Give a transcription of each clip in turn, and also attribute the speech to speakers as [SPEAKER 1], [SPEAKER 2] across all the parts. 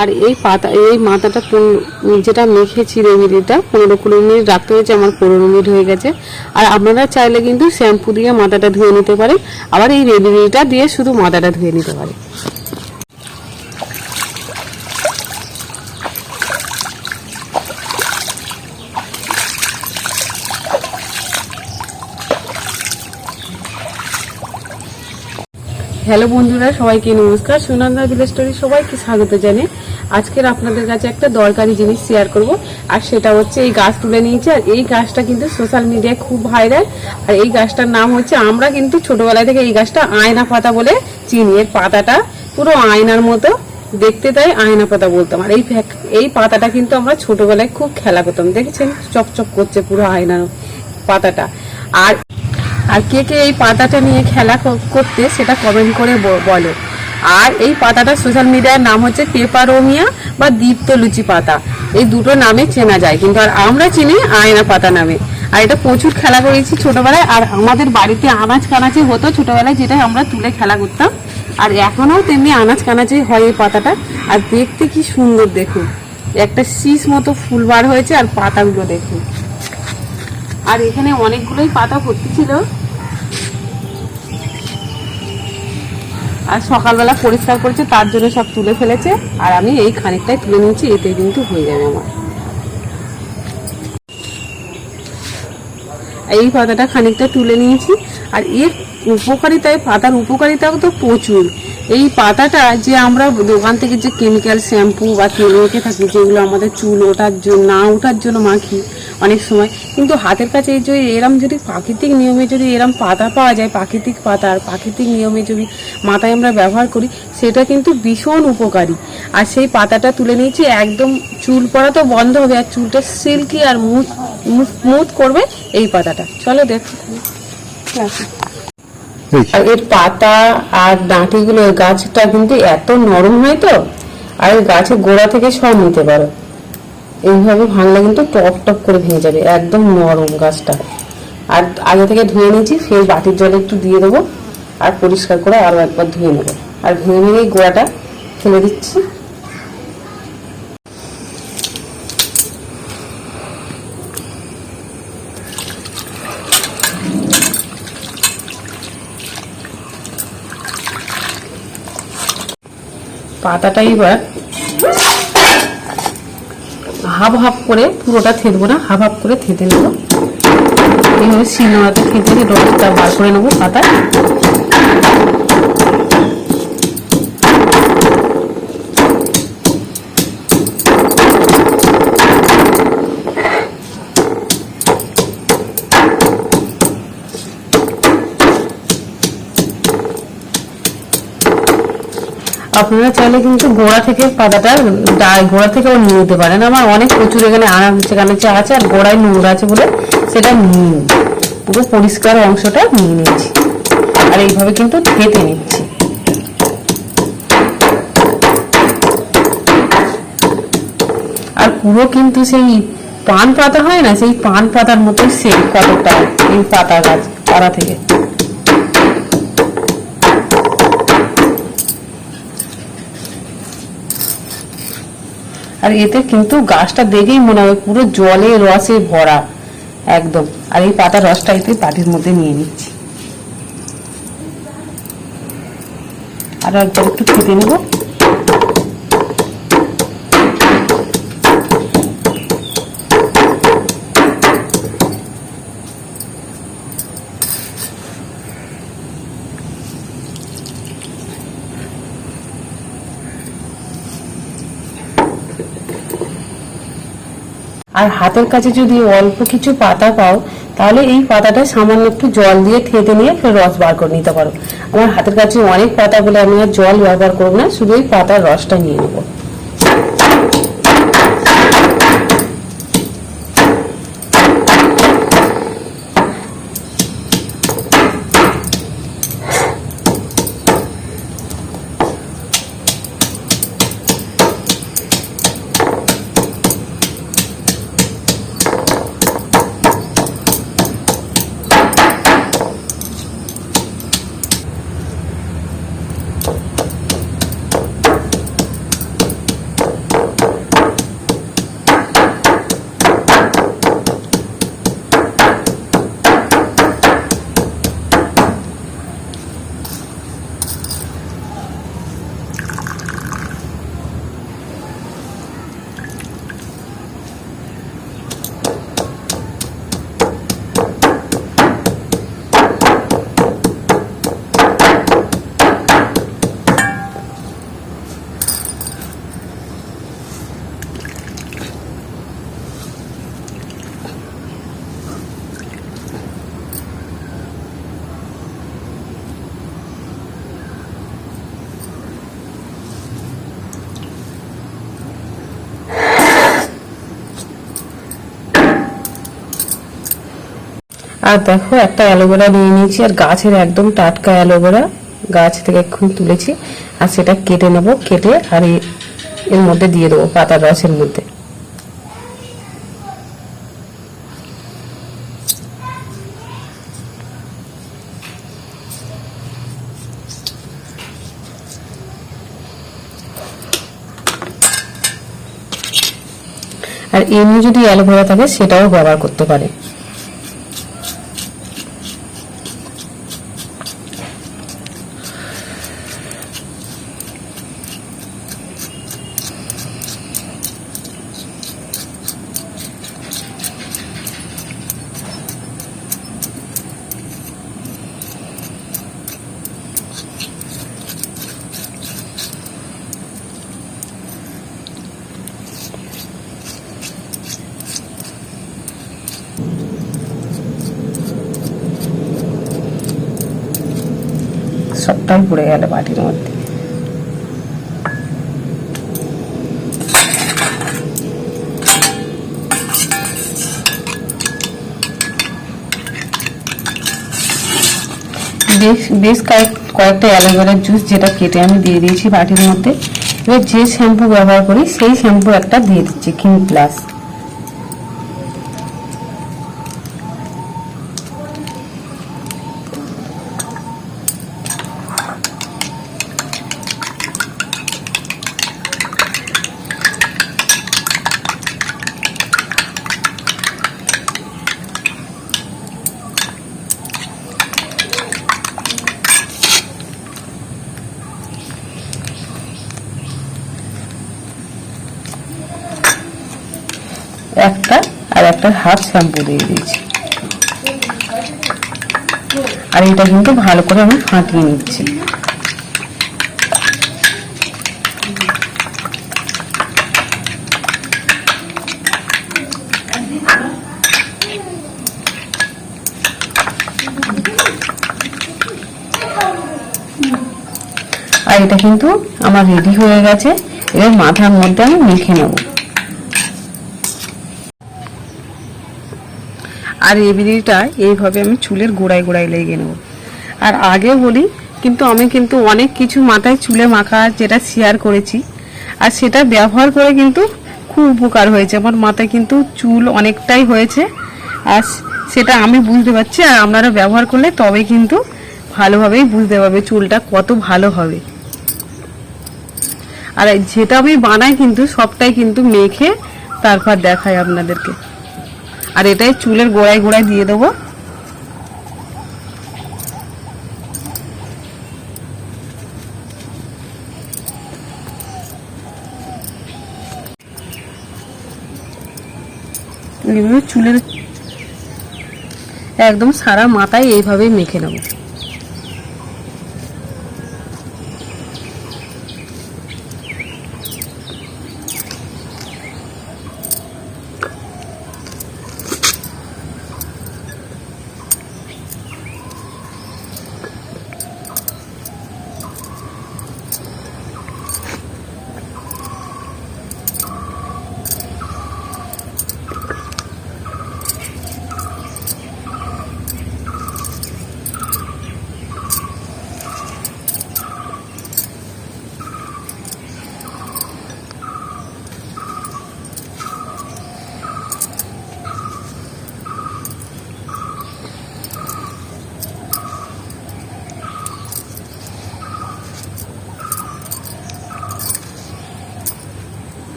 [SPEAKER 1] আর এই পাতা এই মাথাটা যেটা মেখেছি রেমেডিটা পনেরো কুড়ি মিনিট রাখতে হয়েছে, আমার পনেরো মিনিট হয়ে গেছে। আর আপনারা চাইলে কিন্তু শ্যাম্পু দিয়ে মাথাটা ধুয়ে নিতে পারেন। আবার এই রেমেডিটা দিয়ে শুধু মাথাটা ধুয়ে নিতে পারেন। হ্যালো বন্ধুরা, সবাইকে নমস্কার। সুনন্দা ভিলেজ স্টোরি সবাইকে স্বাগত জানিয়ে আজকের আপনাদের কাছে একটা দরকারি জিনিস শেয়ার করব। আর সেটা হচ্ছে এই গাছ তুলে নিয়েছি, আর এই গাছটা কিন্তু সোশ্যাল মিডিয়ায় খুব ভাইরাল আর এই গাছটার নাম হচ্ছে, আমরা কিন্তু ছোটবেলা থেকে এই গাছটা আয়না পাতা বলে চিনি। এর পাতাটা পুরো আয়নার মতো, দেখতে তাই আয়না পাতা বলতাম। আর এই এই পাতাটা কিন্তু আমরা ছোটবেলায় খুব খেলা করতাম, দেখেছেন? চকচক করছে পুরো আয়নার পাতাটা। আর আর কে কে এই পাতাটা নিয়ে খেলা করতে সেটা কমেন্ট করে বলো। আর এই পাতাটা সোশ্যাল মিডিয়ার নাম হচ্ছে পেপারোমিয়া বা দীপ্ত লুচি পাতা। এই দুটো নামে চেনা যায়, কিন্তু আর আমরা চিনি আয়না পাতা নামে। আর এটা প্রচুর খেলা করেছি ছোটবেলায়, আর আমাদের বাড়িতে আনাজ কানাচে হতো ছোটবেলায় যেটা আমরা তুলে খেলা করতাম। আর এখনও তেমনি আনাজ কানাচে হয় এই পাতাটা, আর দেখতে কি সুন্দর দেখুন। একটা শীষ মতো ফুল বার হয়েছে, আর পাতাগুলো দেখুন। আর এখানে অনেকগুলোই পাতা ভর্তি ছিল। আর সকালবেলা পরিষ্কার করেছে, তার জন্য সব তুলে ফেলেছে। আর আমি এই খানিকটাই তুলে নিয়েছি, এতে কিন্তু হয়ে যাবে আমার। এই পাতাটা খানিকটা তুলে নিয়েছি। আর এর উপকারিতায়, পাতার উপকারিতাও তো প্রচুর। এই পাতাটা যে আমরা দোকান থেকে যে কেমিক্যাল শ্যাম্পু বা তেল মেখে থাকি, যেগুলো আমাদের চুল ওঠার জন্য, না ওঠার জন্য মাখি অনেক সময়। কিন্তু হাতের কাছে এই যে এরম যদি প্রাকৃতিক নিয়মে যদি এরম পাতা পাওয়া যায় প্রাকৃতিক পাতা আর প্রাকৃতিক নিয়মে যদি মাথায় আমরা ব্যবহার করি সেটা কিন্তু ভীষণ উপকারী। আর সেই পাতাটা তুলে নিয়েছি একদম চুল পড়া তো বন্ধ হবে আর চুলটা সিল্কি আর মুথ স্মুথ করবে এই পাতাটা। চলো দেখো। আর এর পাতা আর ডাঁটিগুলো গাছটা কিন্তু এত নরম হয় তো আর গাছের গোড়া থেকে সব নিতে পারো। এইভাবে ভাঙলে কিন্তু টপ টপ করে ভেঙে যাবে, একদম নরম গাছটা। আর আগে থেকে ধুয়ে নিয়েছি ফের বাটির জলে একটু দিয়ে দেবো, আর পরিষ্কার করে আরও একবার ধুয়ে নেব। আর ভেঙে ভেঙে গোড়াটা ফেলে দিচ্ছি। পাতাটা এবার হাফ হাফ করে পুরোটা থেতবো না, হাফ হাফ করে থেতে নেব। এইভাবে শিলনোড়াতে থেতে রসটা বার করে নেব পাতা আপনারা চাইলে কিন্তু গোড়া থেকে পাতাটা গোড়া থেকেও নিয়ে নিতে পারেন। আমার অনেক প্রচুর এখানে আনাচে কানাচে আছে আর গোড়ায় নোংরা আছে বলে সেটা নিয়ে। পুরো পরিষ্কার অংশটা নিয়ে নিয়েছি আর এইভাবে কিন্তু থেতে নিচ্ছি। আর পুরো কিন্তু সেই পান পাতা হয় না, সেই পান পাতার মতোই সেই কতটা এই পাতা গাছ, পাতা থেকে। আর এতে কিন্তু গাছটা দেখেই মনে হবে পুরো জলে রসে ভরা, একদম। আর এই পাতার রসটা এতে পাটির মধ্যে নিয়ে নিচ্ছি। আর একবার একটু খেতে নেব। আর হাতের কাছে যদি অল্প কিছু পাতা পাও, তাহলে এই পাতাটা সামান্য একটু জল দিয়ে থেতে নিয়ে রস বার করে নিতে পারো। আমার হাতের কাছে অনেক পাতা বলে আমি আর জল ব্যবহার করব না, শুধু এই পাতার রসটা নিয়ে নেব। আর দেখো, একটা অ্যালোভেরা নিয়ে নিয়েছি, আর গাছের একদম টাটকা অ্যালোভেরা গাছ থেকে এক্ষুনি তুলেছি, আর সেটা কেটে নেব, কেটে আর এর মধ্যে দিয়ে দেবো, পাতার রসের মধ্যে। আর এমনি যদি অ্যালোভেরা থাকে, সেটাও ব্যবহার করতে পারে। সবটাই পড়ে গেল বাটির মধ্যে। বেশ বেশ কয়েক, কয়েকটা অ্যালোভেরার জুস যেটা কেটে আমি দিয়ে দিয়েছি বাটির মধ্যে। এবার যে শ্যাম্পু ব্যবহার করি, সেই শ্যাম্পু একটা দিয়ে দিচ্ছি কিং প্লাস একটা আর একটা হাফ শ্যাম্পু দিয়ে দিয়েছি। আর এটা কিন্তু ভালো করে আমি ফাটিয়ে নিচ্ছি। আর এটা কিন্তু আমার রেডি হয়ে গেছে। এবার মাথার মধ্যে আমি মেখে নেব। আর এই বিড়িটা এইভাবে আমি চুলের গোড়ায় গোড়ায় লেগে নেব। আর আগে বলি, কিন্তু আমি কিন্তু অনেক কিছু মাথায় চুলে মাখা যেটা শেয়ার করেছি, আর সেটা ব্যবহার করে কিন্তু খুব উপকার হয়েছে। আমার মাথায় কিন্তু চুল অনেকটাই হয়েছে, আর সেটা আমি বুঝতে পারছি, আর আপনারা ব্যবহার করলে তবে কিন্তু ভালোভাবেই বুঝতে পারবে চুলটা কত ভালো হবে। আর যেটা আমি বানাই কিন্তু সবটাই কিন্তু মেখে তারপর দেখাই আপনাদেরকে। আর এটাই চুলের গোড়ায় গোড়ায় দিয়ে দেবো। এগুলো চুলের একদম সারা মাথায় এইভাবে মেখে নেব।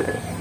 [SPEAKER 1] Yeah.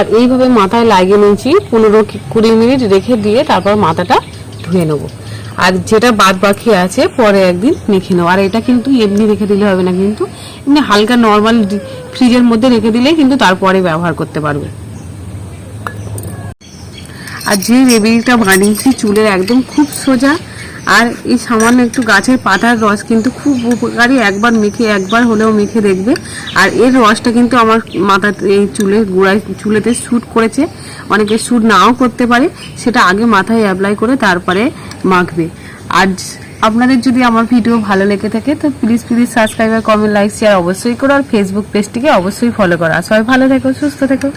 [SPEAKER 1] আর এইভাবে মাথায় লাগিয়ে নিয়েছি, পনেরো কুড়ি মিনিট রেখে দিয়ে তারপর মাথাটা ধুয়ে নেব। আর যেটা বাদ বাকি আছে, পরে একদিন মেখে নেব। আর এটা কিন্তু এমনি রেখে দিলে হবে না কিন্তু, এমনি হালকা নর্মাল ফ্রিজের মধ্যে রেখে দিলে কিন্তু তারপরে ব্যবহার করতে পারবে। আর যে রেমেডিটা বানিয়েছি, চুলের একদম খুব সোজা আর এই সামান্য একটু গাছের পাতার রস কিন্তু খুব উপকারী, একবার মেখে, একবার হলেও মেখে দেখবে। আর এর রসটা কিন্তু আমার মাথা এই চুলে, গোড়ায় চুলেতে শ্যুট করেছে। অনেকে শ্যুট নাও করতে পারে, সেটা আগে মাথায় অ্যাপ্লাই করে তারপরে মাখবে। আর আপনাদের যদি আমার ভিডিও ভালো লেগে থাকে, তো প্লিজ প্লিজ সাবস্ক্রাইব আর কমেন্ট লাইক শেয়ার অবশ্যই করো। আর ফেসবুক পেজটিকে অবশ্যই ফলো করো। সবাই ভালো থেকো, সুস্থ থেকো।